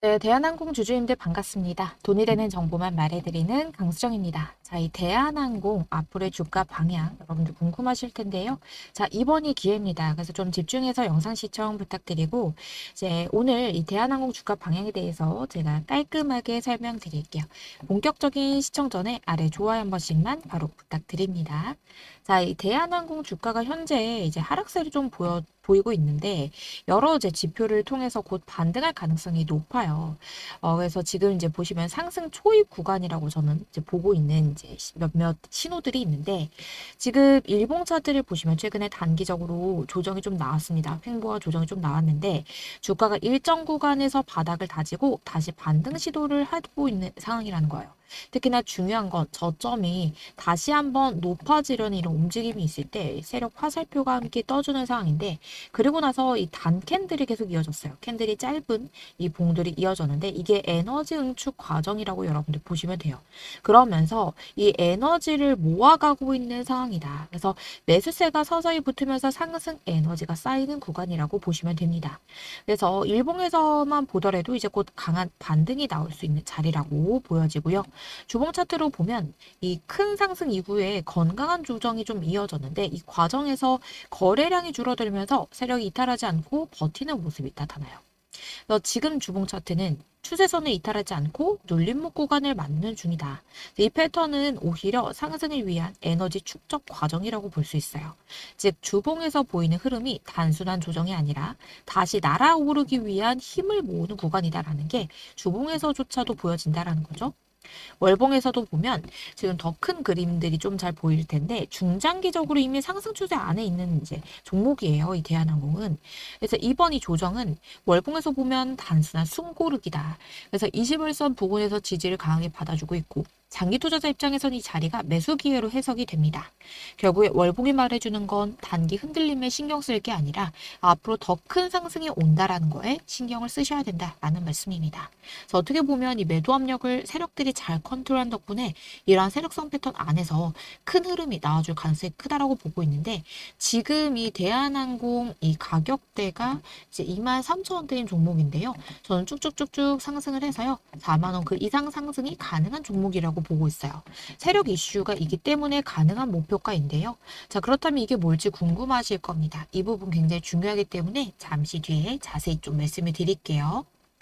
네, 대한항공 주주님들 반갑습니다. 돈이 되는 정보만 말해드리는 강수정입니다. 자, 이 대한항공 앞으로의 주가 방향 여러분들 궁금하실 텐데요. 자, 이번이 기회입니다. 그래서 좀 집중해서 영상 시청 부탁드리고 이제 오늘 이 대한항공 주가 방향에 대해서 제가 깔끔하게 설명드릴게요. 본격적인 시청 전에 아래 좋아요 한 번씩만 바로 부탁드립니다. 자, 이 대한항공 주가가 현재 이제 하락세를 좀 보여 보이고 있는데 여러 이제 지표를 통해서 곧 반등할 가능성이 높아요. 어, 그래서 지금 이제 보시면 상승 초입 구간이라고 저는 이제 보고 있는 이제 시- 몇몇 신호들이 있는데 지금 일봉 차트를 보시면 최근에 단기적으로 조정이 좀 나왔습니다. 횡보와 조정이 좀 나왔는데 주가가 일정 구간에서 바닥을 다지고 다시 반등 시도를 하고 있는 상황이라는 거예요. 특히나 중요한 건 저점이 다시 한번 높아지려는 이런 움직임이 있을 때 세력 화살표가 함께 떠주는 상황인데 그리고 나서 이 단 캔들이 계속 이어졌어요. 캔들이 짧은 이 봉들이 이어졌는데 이게 에너지 응축 과정이라고 여러분들 보시면 돼요. 그러면서 이 에너지를 모아가고 있는 상황이다. 그래서 매수세가 서서히 붙으면서 상승 에너지가 쌓이는 구간이라고 보시면 됩니다. 그래서 일봉에서만 보더라도 이제 곧 강한 반등이 나올 수 있는 자리라고 보여지고요. 주봉 차트로 보면 이 큰 상승 이후에 건강한 조정이 좀 이어졌는데 이 과정에서 거래량이 줄어들면서 세력이 이탈하지 않고 버티는 모습이 나타나요. 그래서 지금 주봉 차트는 추세선을 이탈하지 않고 눌림목 구간을 맞는 중이다. 이 패턴은 오히려 상승을 위한 에너지 축적 과정이라고 볼 수 있어요. 즉 주봉에서 보이는 흐름이 단순한 조정이 아니라 다시 날아오르기 위한 힘을 모으는 구간이다라는 게 주봉에서조차도 보여진다라는 거죠. 월봉에서도 보면 지금 더 큰 그림들이 좀 잘 보일 텐데 중장기적으로 이미 상승 추세 안에 있는 이제 종목이에요. 이 대한항공은. 그래서 이번 이 조정은 월봉에서 보면 단순한 숨고르기다. 그래서 21선 부근에서 지지를 강하게 받아주고 있고 장기 투자자 입장에선 이 자리가 매수 기회로 해석이 됩니다. 결국에 월봉이 말해주는 건 단기 흔들림에 신경 쓸 게 아니라 앞으로 더 큰 상승이 온다라는 거에 신경을 쓰셔야 된다라는 말씀입니다. 그래서 어떻게 보면 이 매도 압력을 세력들이 잘 컨트롤한 덕분에 이러한 세력성 패턴 안에서 큰 흐름이 나와줄 가능성이 크다라고 보고 있는데 지금 이 대한항공 이 가격대가 이제 23,000원대인 종목인데요. 저는 쭉쭉쭉쭉 상승을 해서요. 4만 원 그 이상 상승이 가능한 종목이라고 보고 있어요. 세력 이슈가 있기 때문에 가능한 목표가인데요. 자, 그렇다면 이게 뭘지 궁금하실 겁니다. 이 부분 굉장히 중요하기 때문에 잠시 뒤에 자세히 좀 말씀을 드릴게요.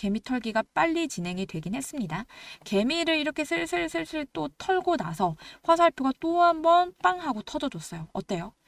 개미 털기가 빨리 진행이 되긴 했습니다. 개미를 이렇게 슬슬슬슬 또 털고 나서 화살표가 또 한 번 빵 하고 터져줬어요. 어때요?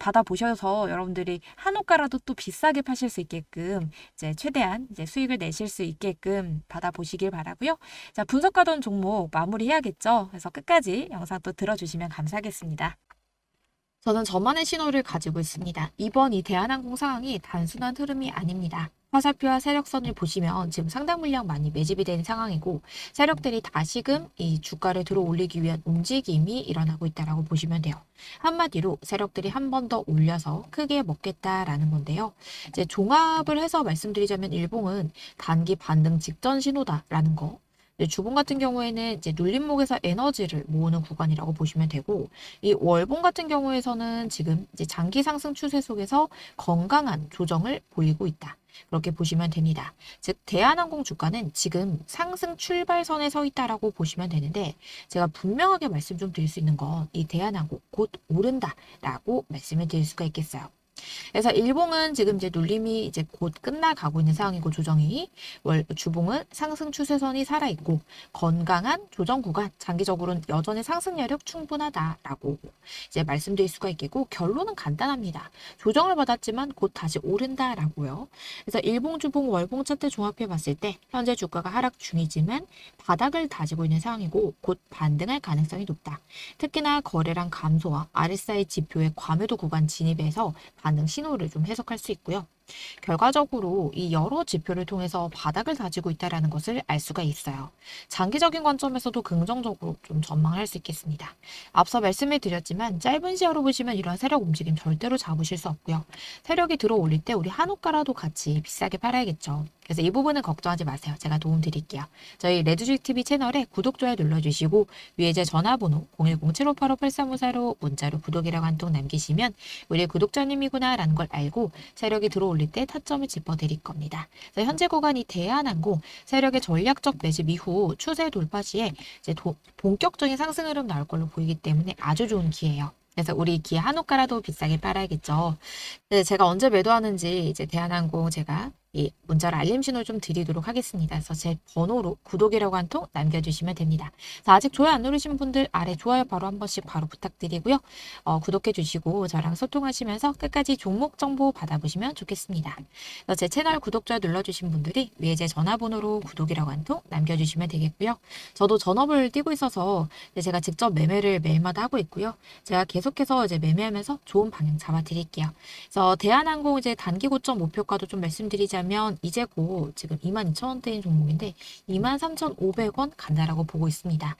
받아보셔서 여러분들이 한옥가라도 또 비싸게 파실 수 있게끔 이제 최대한 이제 수익을 내실 수 있게끔 받아보시길 바라고요. 자, 분석하던 종목 마무리해야겠죠. 그래서 끝까지 영상 또 들어주시면 감사하겠습니다. 저는 저만의 신호를 가지고 있습니다. 이번 이 대한항공 상황이 단순한 흐름이 아닙니다. 화살표와 세력선을 보시면 지금 상당 물량 많이 매집이 된 상황이고 세력들이 다시금 이 주가를 들어 올리기 위한 움직임이 일어나고 있다라고 보시면 돼요. 한마디로 세력들이 한 번 더 올려서 크게 먹겠다라는 건데요. 이제 종합을 해서 말씀드리자면 일봉은 단기 반등 직전 신호다라는 거. 주봉 같은 경우에는 이제 눌림목에서 에너지를 모으는 구간이라고 보시면 되고 이 월봉 같은 경우에서는 지금 이제 장기 상승 추세 속에서 건강한 조정을 보이고 있다. 그렇게 보시면 됩니다. 즉 대한항공 주가는 지금 상승 출발선에 서 있다라고 보시면 되는데 제가 분명하게 말씀 좀 드릴 수 있는 건 이 대한항공 곧 오른다라고 말씀을 드릴 수가 있겠어요. 그래서 일봉은 지금 이제 눌림이 이제 곧 끝나가고 있는 상황이고 조정이 월 주봉은 상승 추세선이 살아 있고 건강한 조정 구간 장기적으로는 여전히 상승 여력 충분하다라고 이제 말씀드릴 수가 있겠고 결론은 간단합니다. 조정을 받았지만 곧 다시 오른다라고요. 그래서 일봉 주봉 월봉 차트 종합해 봤을 때 현재 주가가 하락 중이지만 바닥을 다지고 있는 상황이고 곧 반등할 가능성이 높다. 특히나 거래량 감소와 RSI 지표의 과매도 구간 진입에서 반응 신호를 좀 해석할 수 있고요. 결과적으로 이 여러 지표를 통해서 바닥을 다지고 있다는 것을 알 수가 있어요. 장기적인 관점에서도 긍정적으로 좀 전망할 수 있겠습니다. 앞서 말씀을 드렸지만 짧은 시야로 보시면 이런 세력 움직임 절대로 잡으실 수 없고요. 세력이 들어올릴 때 우리 한옥가라도 같이 비싸게 팔아야겠죠. 그래서 이 부분은 걱정하지 마세요. 제가 도움 드릴게요. 저희 레드주식 TV 채널에 구독, 좋아요 눌러주시고 위에 제 전화번호 010-7585-8354로 문자로 구독이라고 한 통 남기시면 우리 구독자님이구나 라는 걸 알고 세력이 들어올릴 때 타점을 짚어드릴 겁니다. 그래서 현재 구간이 대한항공 세력의 전략적 매집 이후 추세 돌파 시에 이제 도, 본격적인 상승 흐름 나올 걸로 보이기 때문에 아주 좋은 기회예요. 그래서 우리 기회 한옥가라도 비싸게 팔아야겠죠. 네, 제가 언제 매도하는지 이제 대한항공 제가 이 문자로 알림 신호를 좀 드리도록 하겠습니다. 그래서 제 번호로 구독이라고 한 통 남겨주시면 됩니다. 자, 아직 좋아요 안 누르신 분들 아래 좋아요 바로 한 번씩 바로 부탁드리고요. 어, 구독해 주시고 저랑 소통하시면서 끝까지 종목 정보 받아보시면 좋겠습니다. 그래서 제 채널 구독, 좋아요 눌러주신 분들이 위에 제 전화번호로 구독이라고 한 통 남겨주시면 되겠고요. 저도 전업을 뛰고 있어서 제가 직접 매매를 매일마다 하고 있고요. 제가 계속해서 이제 매매하면서 좋은 방향 잡아드릴게요. 그래서 대한항공 이제 단기 고점 목표가도 좀 말씀드리자 면 이제 곧 지금 22,000원대인 종목인데 23,500원 간다라고 보고 있습니다.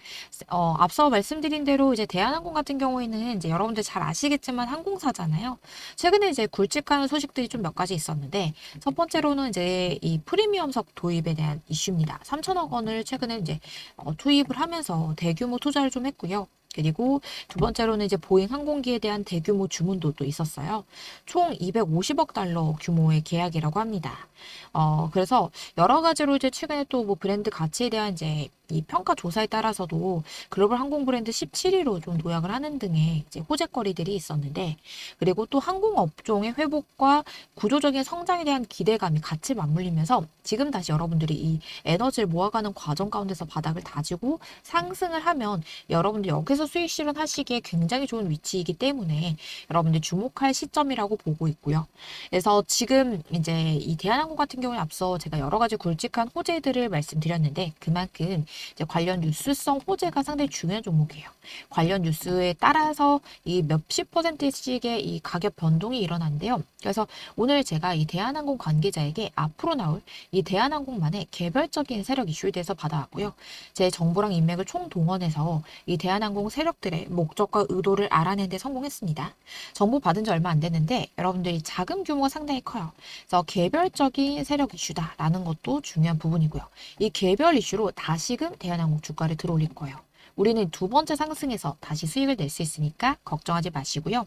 어, 앞서 말씀드린 대로 이제 대한항공 같은 경우에는 이제 여러분들 잘 아시겠지만 항공사잖아요. 최근에 이제 굵직한 소식들이 좀 몇 가지 있었는데 첫 번째로는 이제 이 프리미엄석 도입에 대한 이슈입니다. 3천억 원을 최근에 이제 어, 투입을 하면서 대규모 투자를 좀 했고요. 그리고 두 번째로는 이제 보잉 항공기에 대한 대규모 주문도 또 있었어요. 총 250억 달러 규모의 계약이라고 합니다. 어, 그래서 여러 가지로 이제 최근에 또 뭐 브랜드 가치에 대한 이제 이 평가 조사에 따라서도 글로벌 항공 브랜드 17위로 좀 도약을 하는 등의 이제 호재거리들이 있었는데 그리고 또 항공 업종의 회복과 구조적인 성장에 대한 기대감이 같이 맞물리면서 지금 다시 여러분들이 이 에너지를 모아가는 과정 가운데서 바닥을 다지고 상승을 하면 여러분들 여기서 수익 실현하시기에 굉장히 좋은 위치이기 때문에 여러분들 주목할 시점이라고 보고 있고요. 그래서 지금 이제 이 대한항공 같은 경우에 앞서 제가 여러 가지 굵직한 호재들을 말씀드렸는데 그만큼 이제 관련 뉴스성 호재가 상당히 중요한 종목이에요. 관련 뉴스에 따라서 이 몇십 퍼센트씩의 이 가격 변동이 일어난대요. 그래서 오늘 제가 이 대한항공 관계자에게 앞으로 나올 이 대한항공만의 개별적인 세력 이슈에 대해서 받아왔고요. 제 정보랑 인맥을 총동원해서 이 대한항공 세력들의 목적과 의도를 알아내는 데 성공했습니다. 정보 받은 지 얼마 안 됐는데 여러분들이 자금 규모가 상당히 커요. 그래서 개별적인 세력 이슈다라는 것도 중요한 부분이고요. 이 개별 이슈로 다시금 대한항공 주가를 들어올릴 거예요. 우리는 두 번째 상승에서 다시 수익을 낼 수 있으니까 걱정하지 마시고요.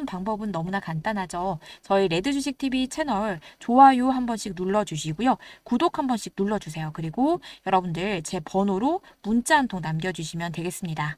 하시는 방법은 너무나 간단하죠. 저희 레드 주식TV 채널 좋아요 한 번씩 눌러 주시고요. 구독 한 번씩 눌러 주세요. 그리고 여러분들 제 번호로 문자 한 통 남겨 주시면 되겠습니다.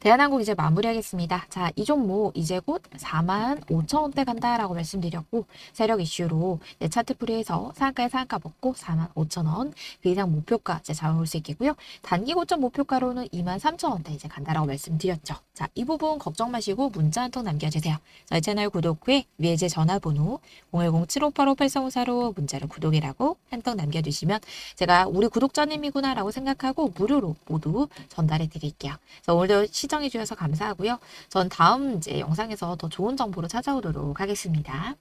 대한항공 이제 마무리하겠습니다. 자, 이 종목 이제 곧 4만 5천 원대 간다라고 말씀드렸고 세력 이슈로 내 차트 프리에서 상가에 상가 먹고 4만 5천 원, 그 이상 목표가 이제 잡아볼 수 있겠고요. 단기 고점 목표가로는 2만 3천 원대 이제 간다라고 말씀드렸죠. 자, 이 부분 걱정 마시고 문자 한 통 남겨주세요. 저희 채널 구독 후에 위에 제 전화번호 010-7585-8354로 문자로 구독이라고 한 통 남겨주시면 제가 우리 구독자님이구나라고 생각하고 무료로 모두 전달해 드릴게요. 오늘도 시청해 주셔서 감사하고요. 전 다음 이제 영상에서 더 좋은 정보로 찾아오도록 하겠습니다.